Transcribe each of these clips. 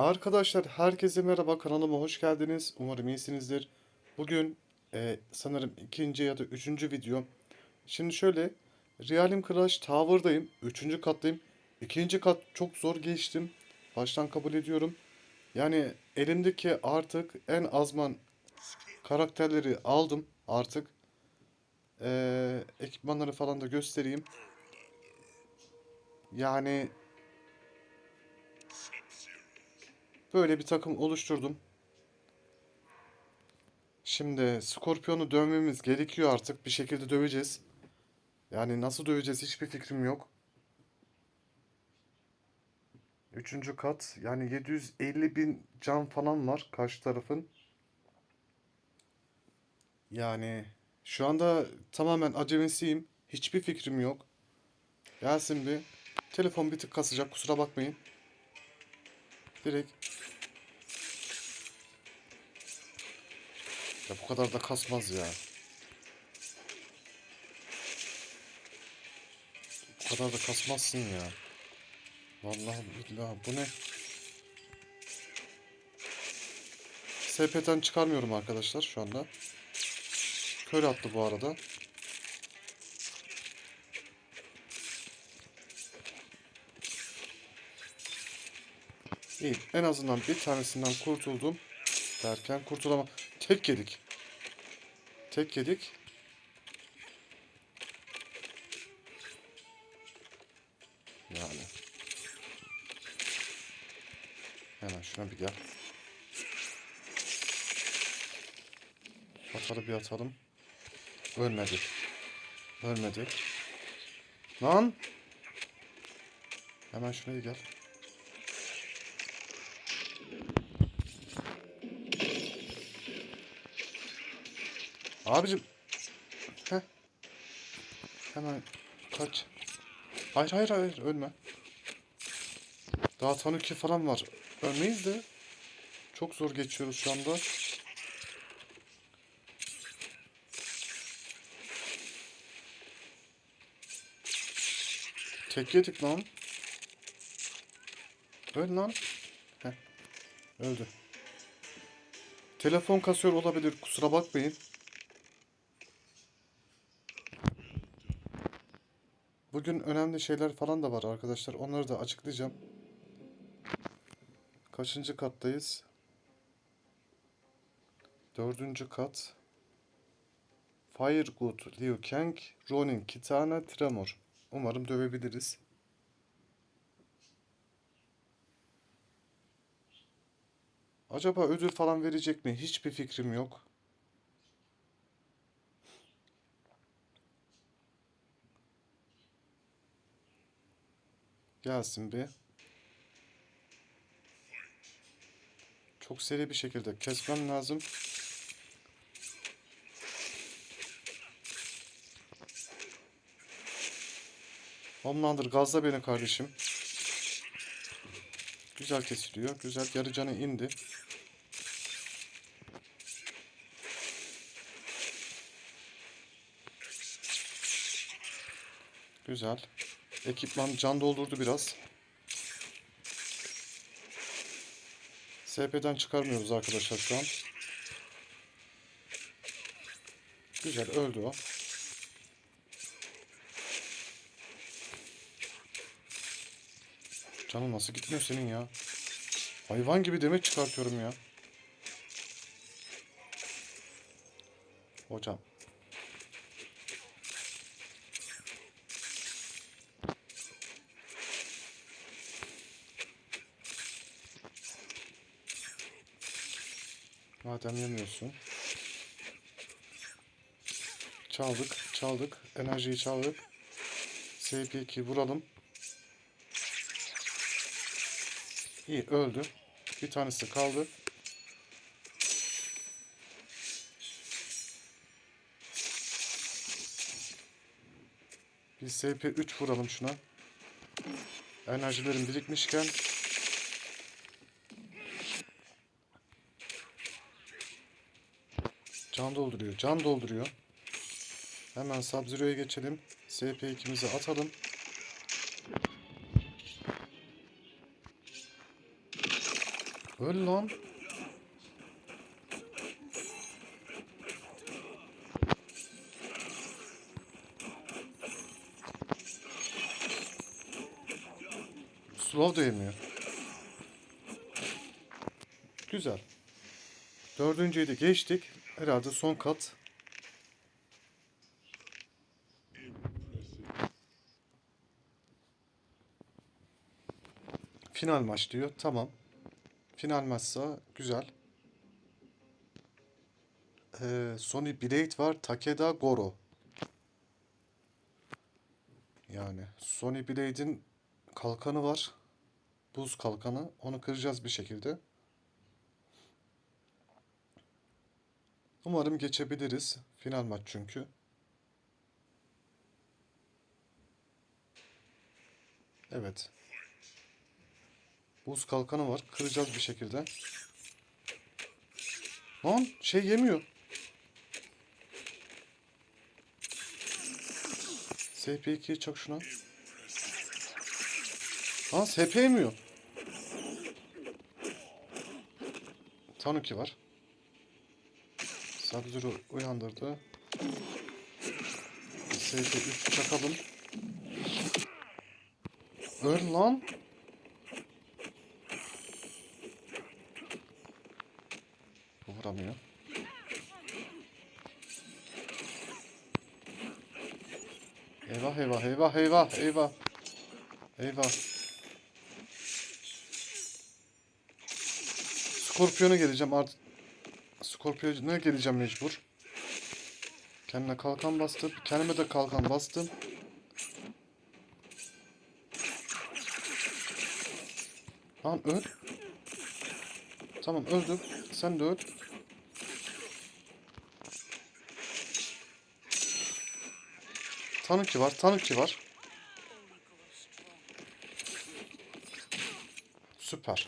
Arkadaşlar herkese merhaba kanalıma hoş geldiniz. Umarım iyisinizdir. Bugün e, sanırım ikinci ya da üçüncü video. Şimdi şöyle Realim Crash Tower'dayım. Üçüncü kattayım. İkinci kat çok zor geçtim. Baştan kabul ediyorum. Yani elimdeki artık en azman karakterleri aldım artık. E, ekipmanları falan da göstereyim. Yani Böyle bir takım oluşturdum. Şimdi Skorpion'u dövmemiz gerekiyor artık. Bir şekilde döveceğiz. Yani nasıl döveceğiz hiçbir fikrim yok. Üçüncü kat. Yani 750 bin can falan var karşı tarafın. Yani şu anda tamamen acemisiyim. Hiçbir fikrim yok. Gelsin bir. Telefon bir tık kasacak kusura bakmayın. Direkt Ya bu kadar da kasmaz ya. Bu kadar da kasmazsın ya. Vallahi billahi bu ne? SP'den çıkarmıyorum arkadaşlar şu anda. Kör attı bu arada. İyi. En azından bir tanesinden kurtuldum. Derken kurtulama. Tek yedik. Tek yedik. Yani. Hemen şuna bir gel. Atarı bir atalım. Ölmedi. Ölmedi. Lan! Hemen şuraya gel. Abicim. Heh. Hemen kaç. Hayır hayır hayır ölme. Daha Tanuki falan var. Ölmeyiz de. Çok zor geçiyoruz şu anda. Tek yedik lan. Öl lan. Heh. Öldü. Telefon kasıyor olabilir kusura bakmayın. Bugün önemli şeyler falan da var arkadaşlar. Onları da açıklayacağım. Kaçıncı kattayız? Dördüncü kat. Firegood, Liu Kang, Ronin, Kitana, Tremor. Umarım dövebiliriz. Acaba ödül falan verecek mi? Hiçbir fikrim yok. Gelsin bir. Çok seri bir şekilde kesmem lazım. Homelander gazla beni kardeşim. Güzel kesiliyor. Güzel yarı canı indi. Güzel. Ekipman can doldurdu biraz. SP'den çıkarmıyoruz arkadaşlar şu an. Güzel öldü o. Canım nasıl gitmiyor senin ya? Hayvan gibi demek çıkartıyorum ya. Hocam Yemiyorsun. Çaldık, çaldık. Enerjiyi çaldık. SP2 vuralım. İyi öldü. Bir tanesi kaldı. Bir SP3 vuralım şuna. Enerjilerim birikmişken Can dolduruyor. Can dolduruyor. Hemen Sub-Zero'ya geçelim. SP2'mizi atalım. Öl lan. Slow değmiyor. Güzel. Dördüncüyü de geçtik. Herhalde son kat. Final maç diyor. Tamam. Final maçsa güzel. Ee, Sony Blade var. Takeda Goro. Yani Sony Blade'in kalkanı var. Buz kalkanı. Onu kıracağız bir şekilde. Umarım geçebiliriz. Final maç çünkü. Evet. Buz kalkanı var. Kıracağız bir şekilde. Lan şey yemiyor. SP2'yi çak şuna. Lan SP yemiyor. Tanuki var. Sabzur'u uyandırdı. SP3 çakalım. Öl lan. Vuramıyor. Eyvah eyvah eyvah eyvah eyvah. Eyvah. Skorpiyona geleceğim artık. Skorpiyona geleceğim mecbur. Kendine kalkan bastım. Kendime de kalkan bastım. Lan öl. Tamam öldüm. Sen de öl. Tanuki var. Tanuki var. Süper.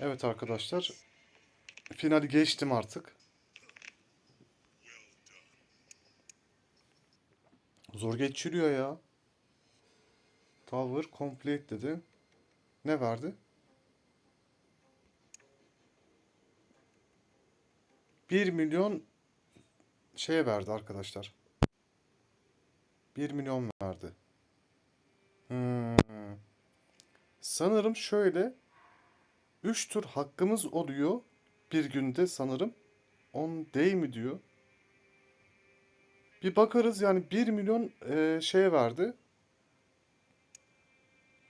Evet arkadaşlar. Finali geçtim artık. Zor geçiriyor ya. Tower complete dedi. Ne verdi? 1 milyon şeye verdi arkadaşlar. 1 milyon verdi. Hmm. Sanırım şöyle 3 tur hakkımız oluyor. Bir günde sanırım. 10 değil mi diyor. Bir bakarız yani 1 milyon e, şeye verdi.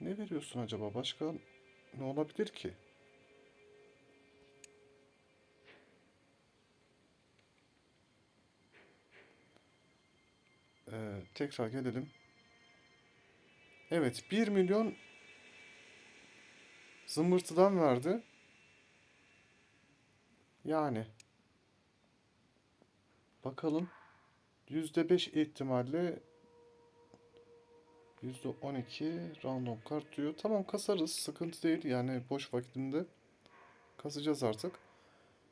Ne veriyorsun acaba? Başka ne olabilir ki? Ee, tekrar gelelim. Evet 1 milyon zımbırtıdan verdi. Yani bakalım %5 ihtimalle %12 random kart diyor. Tamam kasarız. Sıkıntı değil. Yani boş vaktinde kasacağız artık.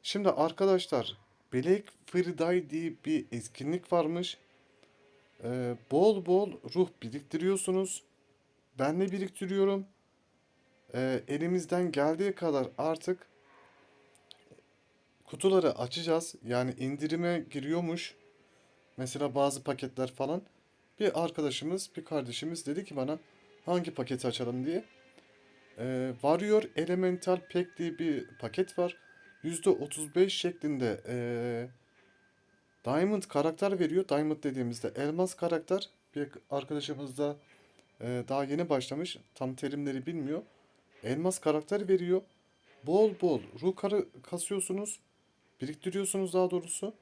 Şimdi arkadaşlar Black Friday diye bir etkinlik varmış. Ee, bol bol ruh biriktiriyorsunuz. Ben de biriktiriyorum. Ee, elimizden geldiği kadar artık kutuları açacağız. Yani indirime giriyormuş. Mesela bazı paketler falan. Bir arkadaşımız, bir kardeşimiz dedi ki bana hangi paketi açalım diye. Ee, Warrior Elemental Pack diye bir paket var. %35 şeklinde ee, Diamond karakter veriyor. Diamond dediğimizde elmas karakter. Bir arkadaşımız da ee, daha yeni başlamış. Tam terimleri bilmiyor. Elmas karakter veriyor. Bol bol ruh kasıyorsunuz. Biriktiriyorsunuz daha doğrusu.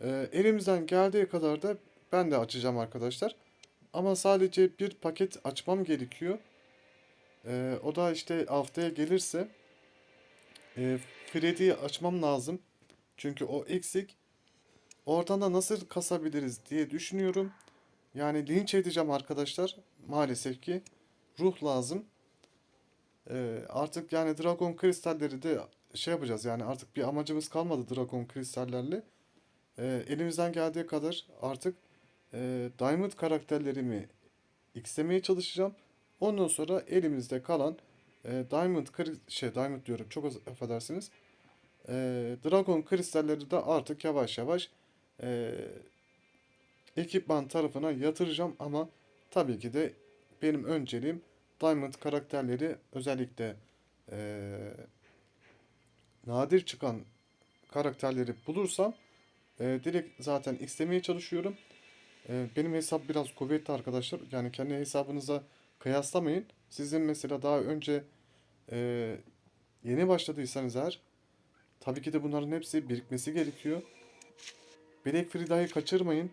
Ee, elimizden geldiği kadar da ben de açacağım arkadaşlar. Ama sadece bir paket açmam gerekiyor. Ee, o da işte haftaya gelirse e, Freddy'yi açmam lazım. Çünkü o eksik. Oradan da nasıl kasabiliriz diye düşünüyorum. Yani linç edeceğim arkadaşlar. Maalesef ki ruh lazım. Ee, artık yani Dragon kristalleri de şey yapacağız. Yani artık bir amacımız kalmadı Dragon kristallerle. Ee, elimizden geldiği kadar artık e, Diamond karakterlerimi x'lemeye çalışacağım. Ondan sonra elimizde kalan e, Diamond şey Diamond diyorum çok affedersiniz. E, Dragon kristalleri de artık yavaş yavaş e, ekipman tarafına yatıracağım ama tabii ki de benim önceliğim Diamond karakterleri özellikle e, nadir çıkan karakterleri bulursam e, direkt zaten istemeye çalışıyorum. E, benim hesap biraz kuvvetli arkadaşlar. Yani kendi hesabınıza kıyaslamayın. Sizin mesela daha önce e, yeni başladıysanız eğer tabii ki de bunların hepsi birikmesi gerekiyor. Black Friday'ı kaçırmayın.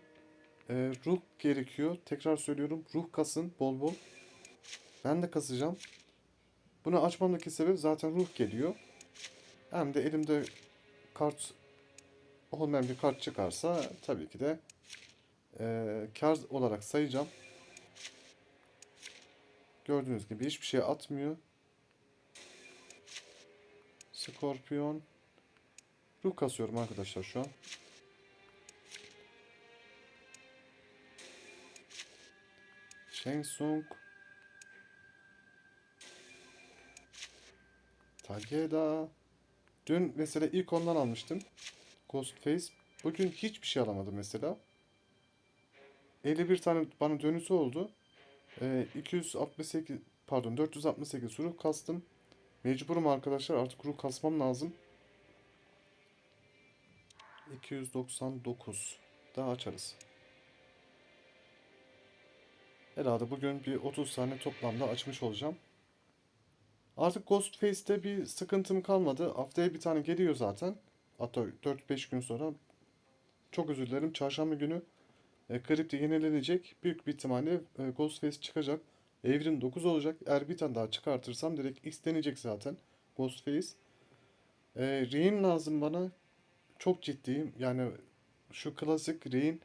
E, ruh gerekiyor. Tekrar söylüyorum. Ruh kasın bol bol. Ben de kasacağım. Bunu açmamdaki sebep zaten ruh geliyor. Hem de elimde kart olmayan bir kart çıkarsa tabii ki de eee kar olarak sayacağım. Gördüğünüz gibi hiçbir şey atmıyor. Skorpiyon. Ruh kasıyorum arkadaşlar şu an. Shang Tsung. Takeda. Dün mesela ilk ondan almıştım. Ghostface. Bugün hiçbir şey alamadım mesela. 51 tane bana dönüsü oldu. Ee, 268 pardon 468 ruh kastım. Mecburum arkadaşlar artık ruh kasmam lazım. 299 daha açarız. Herhalde bugün bir 30 tane toplamda açmış olacağım. Artık Ghostface'te bir sıkıntım kalmadı. Haftaya bir tane geliyor zaten. Hatta 4-5 gün sonra. Çok özür dilerim. Çarşamba günü e, yenilenecek. Büyük bir ihtimalle e, Ghostface çıkacak. Evrim 9 olacak. Eğer bir tane daha çıkartırsam direkt istenecek zaten. Ghostface. E, Rain lazım bana. Çok ciddiyim. Yani şu klasik Rain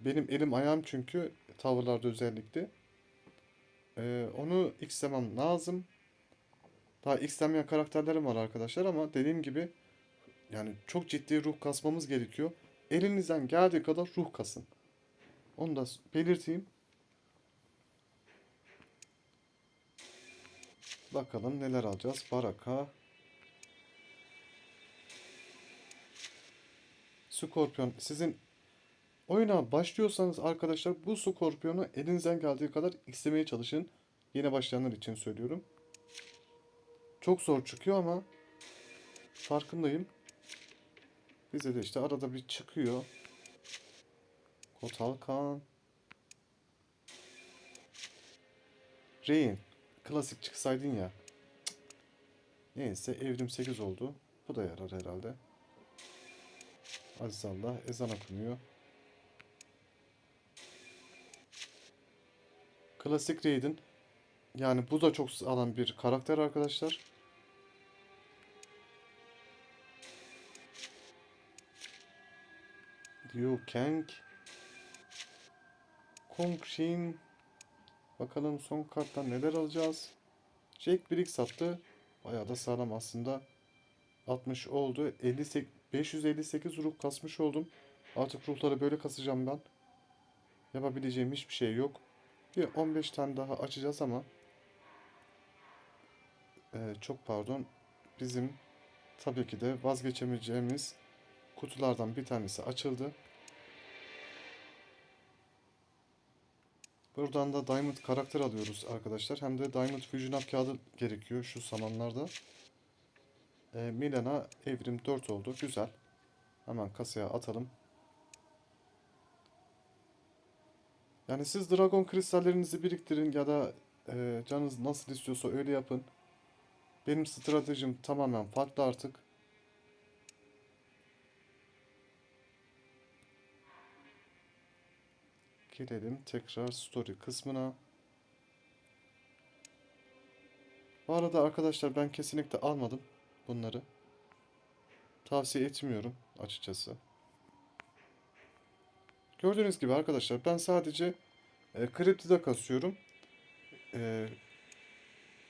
benim elim ayağım çünkü tavırlarda özellikle. E, onu istemem lazım. Daha istenmeyen karakterlerim var arkadaşlar ama dediğim gibi yani çok ciddi ruh kasmamız gerekiyor. Elinizden geldiği kadar ruh kasın. Onu da belirteyim. Bakalım neler alacağız. Baraka. Skorpion. Sizin oyuna başlıyorsanız arkadaşlar bu Skorpion'u elinizden geldiği kadar istemeye çalışın. Yeni başlayanlar için söylüyorum. Çok zor çıkıyor ama farkındayım. Bize de işte arada bir çıkıyor. Kotal Kaan. Rain. Klasik çıksaydın ya. Neyse evrim 8 oldu. Bu da yarar herhalde. Aziz Allah ezan okunuyor. Klasik Raiden. Yani bu da çok sağlam bir karakter arkadaşlar. Liu Kang. Kong Shin. Bakalım son karttan neler alacağız. Jack Briggs sattı. Bayağı da sağlam aslında. 60 oldu. 58, 558 ruh kasmış oldum. Artık ruhları böyle kasacağım ben. Yapabileceğim hiçbir şey yok. Bir 15 tane daha açacağız ama ee, çok pardon. Bizim tabii ki de vazgeçemeyeceğimiz kutulardan bir tanesi açıldı. Buradan da Diamond karakter alıyoruz arkadaşlar. Hem de Diamond Fusion Up kağıdı gerekiyor şu zamanlarda. Ee, Milena evrim 4 oldu. Güzel. Hemen kasaya atalım. Yani siz Dragon kristallerinizi biriktirin ya da e, canınız nasıl istiyorsa öyle yapın. Benim stratejim tamamen farklı artık. Gelelim tekrar story kısmına. Bu arada arkadaşlar ben kesinlikle almadım bunları. Tavsiye etmiyorum açıkçası. Gördüğünüz gibi arkadaşlar ben sadece e, kriptide kasıyorum. E,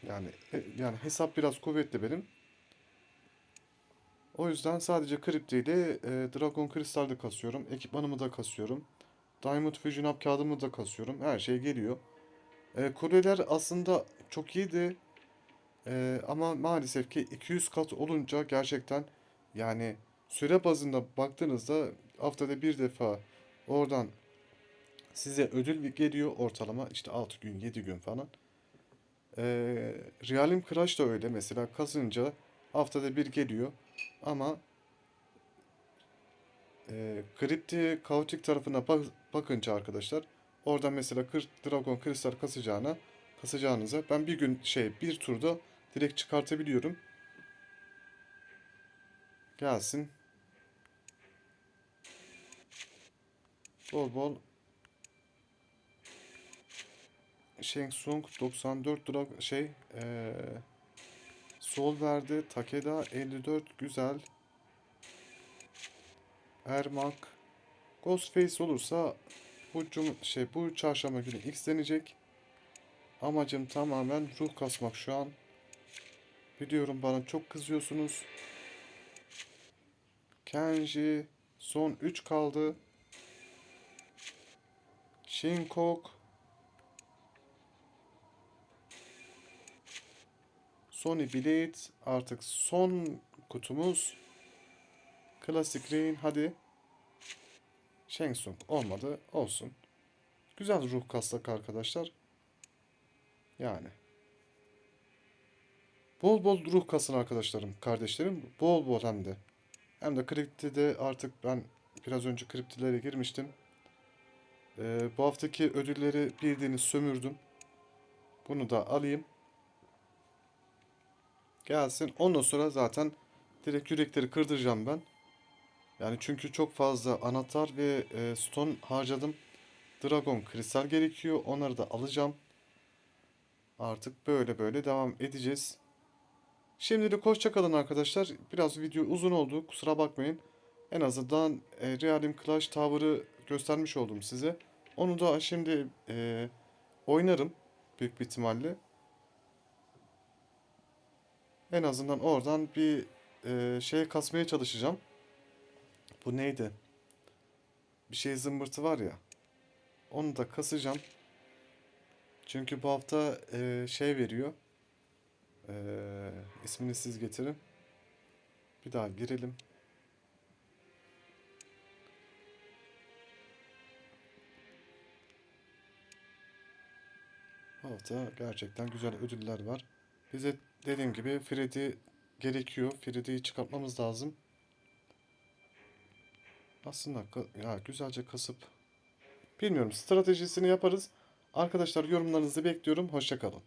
yani e, yani hesap biraz kuvvetli benim. O yüzden sadece kripti ile e, Dragon Crystal'de kasıyorum. Ekipmanımı da kasıyorum. Diamond Fusion Up kağıdımı da kasıyorum. Her şey geliyor. E, kuleler aslında çok iyiydi. Ee, ama maalesef ki 200 kat olunca gerçekten yani süre bazında baktığınızda haftada bir defa oradan size ödül geliyor ortalama işte 6 gün 7 gün falan. Ee, Realim Crash da öyle mesela kazınca haftada bir geliyor ama e, Crypti Kaotik tarafına bak- bakınca arkadaşlar oradan mesela 40 Dragon Kristal kasacağına kasacağınıza ben bir gün şey bir turda direkt çıkartabiliyorum. Gelsin. Bol bol Shang Tsung 94 drag şey eee sol verdi. Takeda 54 güzel. Ermak Ghostface olursa bu cum şey bu çarşamba günü X deneyecek. Amacım tamamen ruh kasmak şu an. Biliyorum bana çok kızıyorsunuz. Kenji son 3 kaldı. Shinkok Sony Blade artık son kutumuz. Classic Rain hadi. Shang Tsung olmadı olsun. Güzel ruh kastak arkadaşlar. Yani. Bol bol ruh kasın arkadaşlarım, kardeşlerim. Bol bol hem de. Hem de kriptide artık ben biraz önce kriptilere girmiştim. Ee, bu haftaki ödülleri bildiğiniz sömürdüm. Bunu da alayım. Gelsin. Ondan sonra zaten direkt yürekleri kırdıracağım ben. Yani çünkü çok fazla anahtar ve e, stone harcadım. Dragon kristal gerekiyor. Onları da alacağım. Artık böyle böyle devam edeceğiz. Şimdilik hoşça kalın arkadaşlar. Biraz video uzun oldu. Kusura bakmayın. En azından e, Realim Clash Tower'ı göstermiş oldum size. Onu da şimdi e, oynarım. Büyük bir ihtimalle. En azından oradan bir e, şey kasmaya çalışacağım. Bu neydi? Bir şey zımbırtı var ya. Onu da kasacağım. Çünkü bu hafta e, şey veriyor. E, ismini siz getirin. Bir daha girelim. Bu hafta gerçekten güzel ödüller var. Bize dediğim gibi Freddy gerekiyor. Freddy'yi çıkartmamız lazım. Aslında ya güzelce kasıp bilmiyorum stratejisini yaparız. Arkadaşlar yorumlarınızı bekliyorum. Hoşça kalın.